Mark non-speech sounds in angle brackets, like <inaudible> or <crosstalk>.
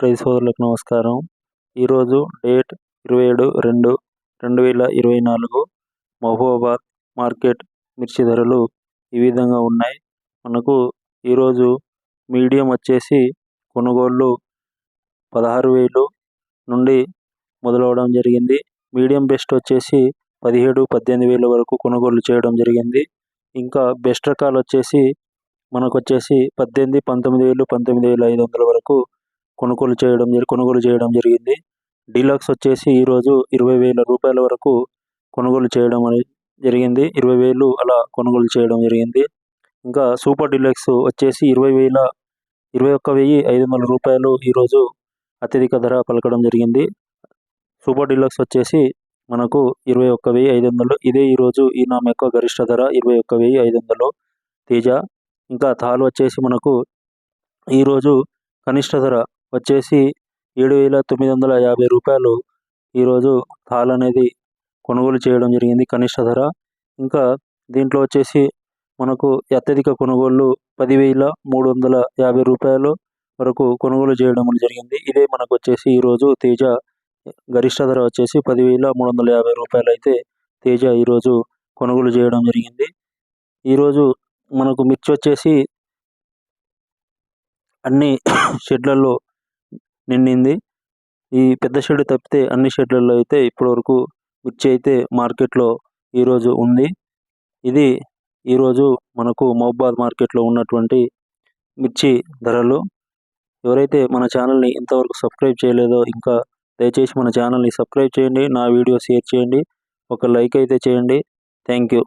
రైతు సోదరులకు నమస్కారం. ఈరోజు డేట్ ఇరవై ఏడు రెండు రెండు వేల ఇరవై నాలుగు మహబూబాబాద్ మార్కెట్ మిర్చి ధరలు ఈ విధంగా ఉన్నాయి. మనకు ఈరోజు మీడియం వచ్చేసి కొనుగోళ్ళు పదహారు వేలు నుండి మొదలవడం జరిగింది. మీడియం బెస్ట్ వచ్చేసి పదిహేడు పద్దెనిమిది వేల వరకు కొనుగోలు చేయడం జరిగింది. ఇంకా బెస్ట్ రకాలు వచ్చేసి మనకు వచ్చేసి పద్దెనిమిది పంతొమ్మిది వేలు పంతొమ్మిది వేల ఐదు వందల వరకు కొనుగోలు చేయడం కొనుగోలు చేయడం జరిగింది. డీలక్స్ వచ్చేసి ఈరోజు ఇరవై వేల రూపాయల వరకు కొనుగోలు చేయడం అనేది జరిగింది. ఇరవై వేలు అలా కొనుగోలు చేయడం జరిగింది. ఇంకా సూపర్ డీలక్స్ వచ్చేసి ఇరవై వేల ఇరవై ఒక్క వెయ్యి ఐదు వందల రూపాయలు ఈరోజు అత్యధిక ధర పలకడం జరిగింది. సూపర్ డీలక్స్ వచ్చేసి మనకు ఇరవై ఒక్క వెయ్యి ఐదు వందలు. ఇదే ఈరోజు ఈ నామ యొక్క గరిష్ట ధర ఇరవై ఒక్క వెయ్యి ఐదు వందలు. తేజ. ఇంకా థాల్ వచ్చేసి మనకు ఈరోజు కనిష్ట ధర వచ్చేసి ఏడు వేల తొమ్మిది వందల యాభై రూపాయలు ఈరోజు థాల్ అనేది కొనుగోలు చేయడం జరిగింది కనిష్ట ధర. ఇంకా దీంట్లో వచ్చేసి మనకు అత్యధిక కొనుగోళ్ళు పదివేల మూడు వందల యాభై రూపాయలు వరకు కొనుగోలు చేయడం జరిగింది. ఇదే మనకు వచ్చేసి ఈరోజు తేజ గరిష్ట ధర వచ్చేసి పదివేల మూడు వందల యాభై రూపాయలు అయితే తేజ ఈరోజు కొనుగోలు చేయడం జరిగింది. ఈరోజు మనకు మిర్చి వచ్చేసి అన్ని <coughs> షెడ్లలో నిండింది. ఈ పెద్ద షెడ్ తప్పితే అన్ని షెడ్లలో అయితే ఇప్పటివరకు మిర్చి అయితే మార్కెట్లో ఈరోజు ఉంది. ఇది ఈరోజు మనకు మహబాద్ మార్కెట్లో ఉన్నటువంటి మిర్చి ధరలు. ఎవరైతే మన ఛానల్ని ఇంతవరకు సబ్స్క్రైబ్ చేయలేదో ఇంకా దయచేసి మన ఛానల్ని సబ్స్క్రైబ్ చేయండి నా వీడియో షేర్ చేయండి ఒక లైక్ అయితే చేయండి. Thank you.